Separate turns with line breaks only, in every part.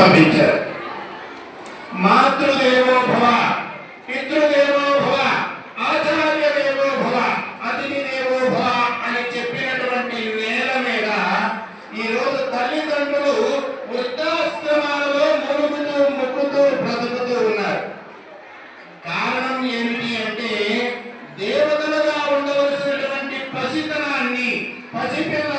ప్రారంభించారు. మాతృదేవో భవ పితృదేవో భవ ఆచార్య దేవో భవ అతిథి దేవో భవ అని చెప్పినటువంటి నేల మీద ఈ రోజు తల్లిదండ్రులు వృద్ధాశ్రమాలలో మునుగుతూ ముక్కుతూ బ్రతుకుతూ ఉన్నారు. కారణం ఏమిటి అంటే దేవతలుగా ఉండవలసినటువంటి పసితనాన్ని పసిపిల్ల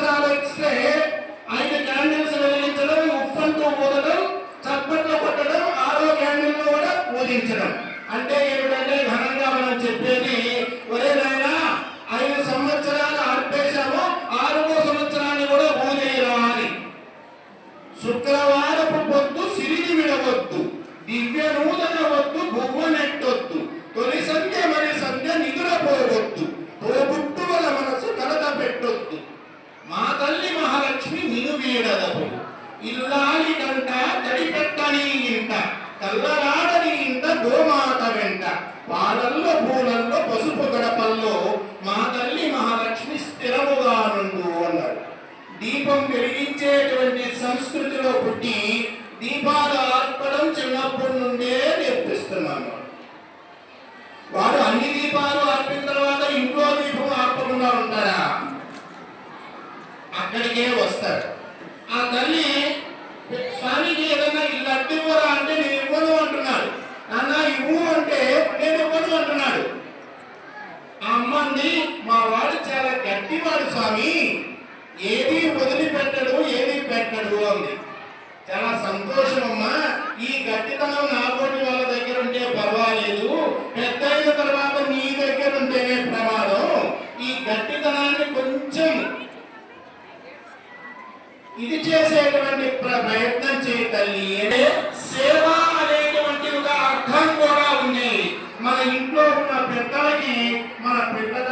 సంవత్సరాలు ఇస్తే ఐదు క్యాండిల్స్ వెలిగించడం ఉప్పంతో ఊదడం చప్పట్లు కొట్టడం ఆరో క్యాండిల్ కూడా పూజించడం అంటే ఏమిటంటే ఘనంగా మనం చెప్పేది ఒరే నాయన ఐదు సంవత్సరాలు అర్పేశాము ఆరో సంవత్సరాన్ని కూడా ఊదేయరా అని. శుక్రవారపు పొద్దు సిరిగి విడవద్దు దివ్య నూతన మహాలక్ష్మి నిను వీడదపు ఇల్లాలి కంట తడిపెట్టని ఇంట ఇంట గోమాత వెంట. పాలల్లో పూలల్లో పసుపు గడపల్లో మా తల్లి మహాలక్ష్మి స్థిరముగా నుండు అన్నాడు. దీపం వెలిగించేటువంటి సంస్కృతిలో పుట్టి దీపాలు ఆర్పడం చిన్నప్పటి నుండే నేర్పిస్తున్నాను. వాడు అన్ని దీపాలు ఆర్పిన తర్వాత ఇంట్లో దీపం ఆర్పకుండా ఉంటారా? అక్కడికే వస్తారు. ఆ తల్లి స్వామికి ఏదైనా ఇల్లు అడ్డివ్వరా అంటే నేను ఇవ్వను అంటున్నాడు. నాన్న ఇవ్వు అంటే నేను ఇవ్వను అంటున్నాడు. ఆ అమ్మంది మా వాడు చాలా గట్టివాడు స్వామి. ఏది వదిలిపెట్టడు ఏది పెట్టడు అంది. చాలా సంతోషం అమ్మా ఈ గట్టితనం నాతోటి మన ఇంట్లో ఉన్న పెద్దలకి మన పెద్దల